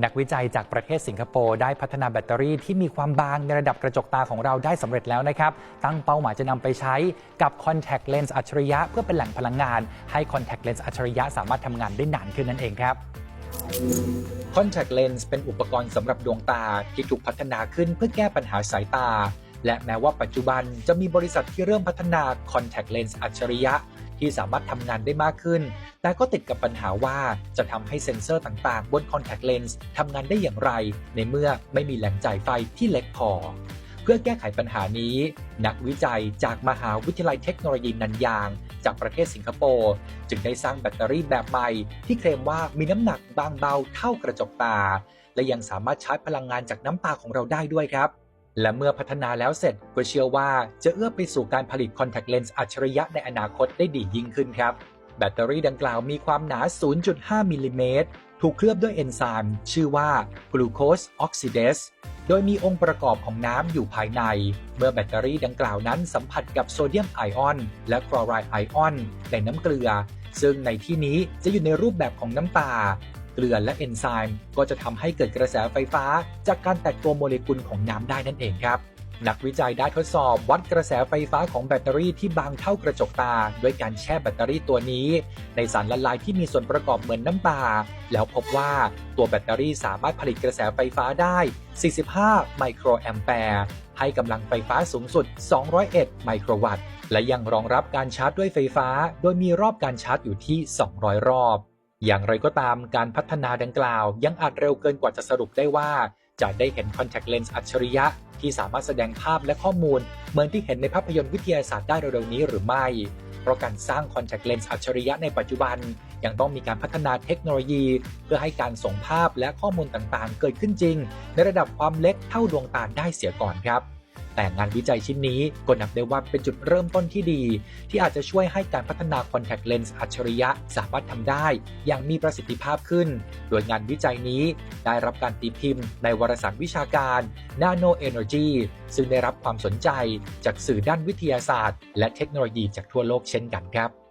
นักวิจัยจากประเทศสิงคโปร์ได้พัฒนาแบตเตอรี่ที่มีความบางในระดับกระจกตาของเราได้สำเร็จแล้วนะครับ ตั้งเป้าหมายจะนำไปใช้กับ Contact Lens อัจฉริยะเพื่อเป็นแหล่งพลังงาน ให้ Contact Lens อัจฉริยะสามารถทำงานได้นานขึ้นนั่นเองครับ Contact Lens เป็นอุปกรณ์สำหรับดวงตาที่ถูกพัฒนาขึ้นเพื่อแก้ปัญหาสายตา และแม้ว่าปัจจุบันจะมีบริษัทที่เริ่มพัฒนา Contact Lens อัจฉริยะ ที่สามารถทำงานได้มากขึ้น แต่ก็ติดกับปัญหาว่าจะทำให้เซ็นเซอร์ต่างๆ บน Contact Lens ทำงานได้อย่างไร ในเมื่อไม่มีแหล่งจ่ายไฟที่เล็กพอ เพื่อแก้ไขปัญหานี้ นักวิจัยจากมหาวิทยาลัยเทคโนโลยีนันยาง จากประเทศสิงคโปร์จึงได้สร้างแบตเตอรี่แบบใหม่ที่เคลมว่ามีน้ำหนักบางเบาเท่ากระจกตา และยังสามารถใชาร์จพลังงานจากน้ำตาของเราได้ด้วยครับ และเมื่อพัฒนาแล้วเสร็จก็เชื่อว่าจะเอื้อไปสู่การผลิตคอนแทคเลนส์อัจฉริยะในอนาคตได้ดียิ่งขึ้นครับ แบตเตอรี่ดังกล่าวมีความหนา 0.5 มิลลิเมตร ถูกเคลือบด้วยเอนไซม์ชื่อว่า glucose oxidase โดยมีองค์ประกอบของน้ำอยู่ภายใน เมื่อแบตเตอรี่ดังกล่าวนั้นสัมผัสกับโซเดียมไอออน และคลอไรด์ไอออนในน้ำเกลือ ซึ่งในที่นี้จะอยู่ในรูปแบบของน้ำตา เกลือและเอนไซม์ก็จะทำให้เกิดกระแสไฟฟ้า จากการแตกตัวโมเลกุลของน้ำได้นั่นเองครับนักวิจัยได้ทดสอบวัดกระแสไฟฟ้าของแบตเตอรี่ที่บางเท่ากระจกตา ด้วยการแช่แบตเตอรี่ตัวนี้ ในสารละลายที่มีส่วนประกอบเหมือนน้ำตา แล้วพบว่าตัวแบตเตอรี่สามารถผลิตกระแสไฟฟ้าได้ 45 ไมโครแอมแปร์ให้กำลังไฟฟ้าสูงสุด 201 ไมโครวัตต์ และยังรองรับการชาร์จด้วยไฟฟ้า โดยมีรอบการชาร์จอยู่ที่ 200 รอบ อย่างไรก็ตามการพัฒนาดังกล่าว ยังอาจเร็วเกินกว่าจะสรุปได้ว่า จะได้เห็น Contact Lens อัจฉริยะ ที่สามารถแสดงภาพและข้อมูล เหมือนที่เห็นในภาพยนตร์วิทยาศาสตร์ได้เร็วๆนี้หรือไม่ เพราะการสร้าง Contact Lens อัจฉริยะในปัจจุบัน ยังต้องมีการพัฒนาเทคโนโลยี เพื่อให้การส่งภาพและข้อมูลต่างๆ เกิดขึ้นจริง ในระดับความเล็กเท่าดวงตาได้เสียก่อนครับ แต่งานวิจัยชิ้นนี้ก็นับได้ว่าเป็นจุดเริ่มต้นที่ดี ที่อาจจะช่วยให้การพัฒนาคอนแทคเลนส์อัจฉริยะสามารถทำได้ อย่างมีประสิทธิภาพขึ้น โดยงานวิจัยนี้ได้รับการตีพิมพ์ในวารสารวิชาการ Nano Energy ซึ่งได้รับความสนใจจากสื่อด้านวิทยาศาสตร์ และเทคโนโลยีจากทั่วโลกเช่นกันครับ